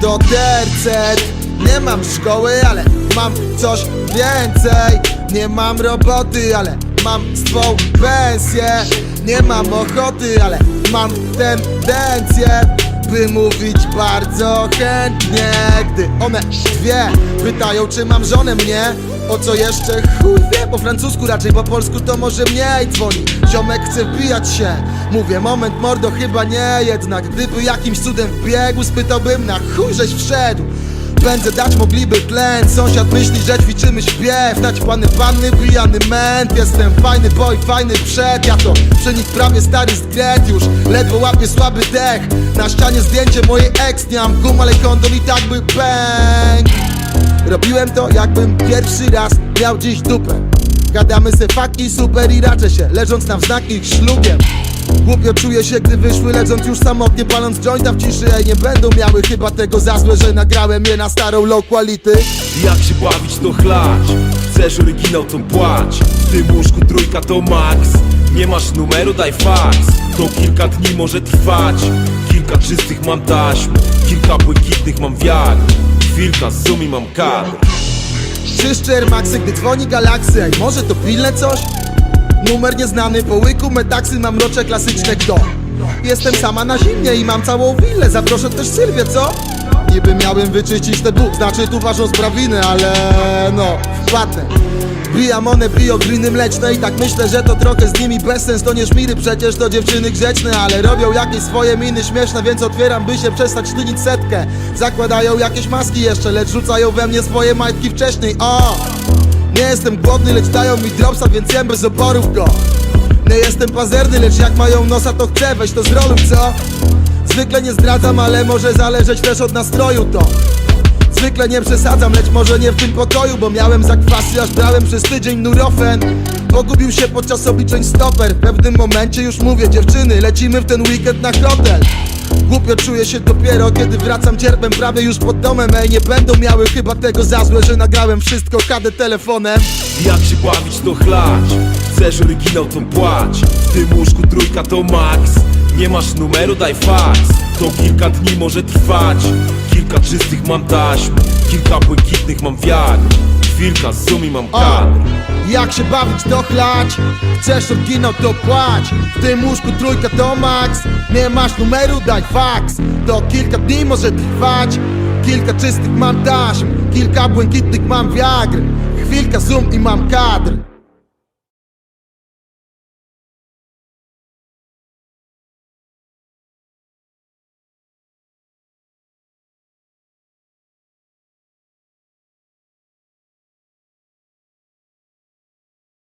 To tercet Nie mam szkoły, ale mam coś więcej. Nie mam roboty, ale mam swą pensję. Nie mam ochoty, ale mam tendencję By mówić bardzo chętnie Gdy one dwie pytają czy mam żonę mnie. O co jeszcze chuj wie Po francusku raczej po polsku to może mniej dzwoni. Ziomek chce wbijać się. Mówię moment mordo chyba nie. Jednak Gdyby jakimś cudem wbiegł spytałbym na chuj żeś wszedł Pędzę dać mogliby tlen. Sąsiad myśli, że ćwiczymy śpiew Dać pany panny, pijany ment Jestem fajny boy, fajny przed. Ja to przy nich prawie stary zgret. Już Ledwo łapię słaby dech. Na ścianie zdjęcie mojej ex. Nie mam gum, ale kondom i tak by bang Robiłem to jakbym pierwszy raz miał dziś dupę. Gadamy se faki super i raczę się Leżąc na wznak ich szlugiem Głupio czuję się, gdy wyszły lecąc już samotnie Paląc jointa w ciszy, ej nie będą miały chyba tego za złe Że nagrałem je na starą low quality Jak się bawić to chlać. Chcesz oryginał to płać. W tym łóżku trójka to max. Nie masz numeru daj fax. To kilka dni może trwać. Kilka czystych mam taśm. Kilka błękitnych mam wiatr. Chwilka zoom i mam kadr Czyszczer Maxy, gdy dzwoni galaksy Ej, może to pilne coś? Numer nieznany, po łyku metaksy Mam mrocze klasyczne kto? Jestem sama na zimnie i mam całą willę Zaproszę też Sylwię, co? Niby miałem wyczyścić te dół Znaczy tu ważą sprawiny, ale no, wpadnę Bijam one, biją gliny mleczne I tak myślę, że to trochę z nimi bezsens To nie szmiry, przecież to dziewczyny grzeczne Ale robią jakieś swoje miny śmieszne Więc otwieram, by się przestać sztynić setkę Zakładają jakieś maski jeszcze Lecz rzucają we mnie swoje majtki wcześniej O! Nie jestem głodny, lecz dają mi dropsa, więc jem bez oporów go. Nie jestem pazerny, lecz jak mają nosa to chcę, weź to z rolu, co? Zwykle nie zdradzam, ale może zależeć też od nastroju to. Zwykle nie przesadzam, lecz może nie w tym pokoju Bo miałem zakwasy, aż brałem przez tydzień nurofen. Pogubił się podczas obliczeń stoper. W pewnym momencie już mówię dziewczyny Lecimy w ten weekend na hotel Głupio czuję się dopiero, kiedy wracam cierpem prawie już pod domem Ej, nie będą miały chyba tego za złe, że nagrałem wszystko KD telefonem. Jak się bawić to chlać. Chcesz oryginał to płać. W tym łóżku trójka to max. Nie masz numeru daj fax. To kilka dni może trwać. Kilka czystych mam taśm. Kilka błękitnych mam wiatr Chwilka zoom i mam kadr. Jak się bawić to chlać. Chcesz oryginał to płać. W tym łóżku trójka to max. Nie masz numeru daj fax To kilka dni może trwać. Kilka czystych mam taśm Kilka błękitnych mam wiagr. Chwilka zoom i mam kadr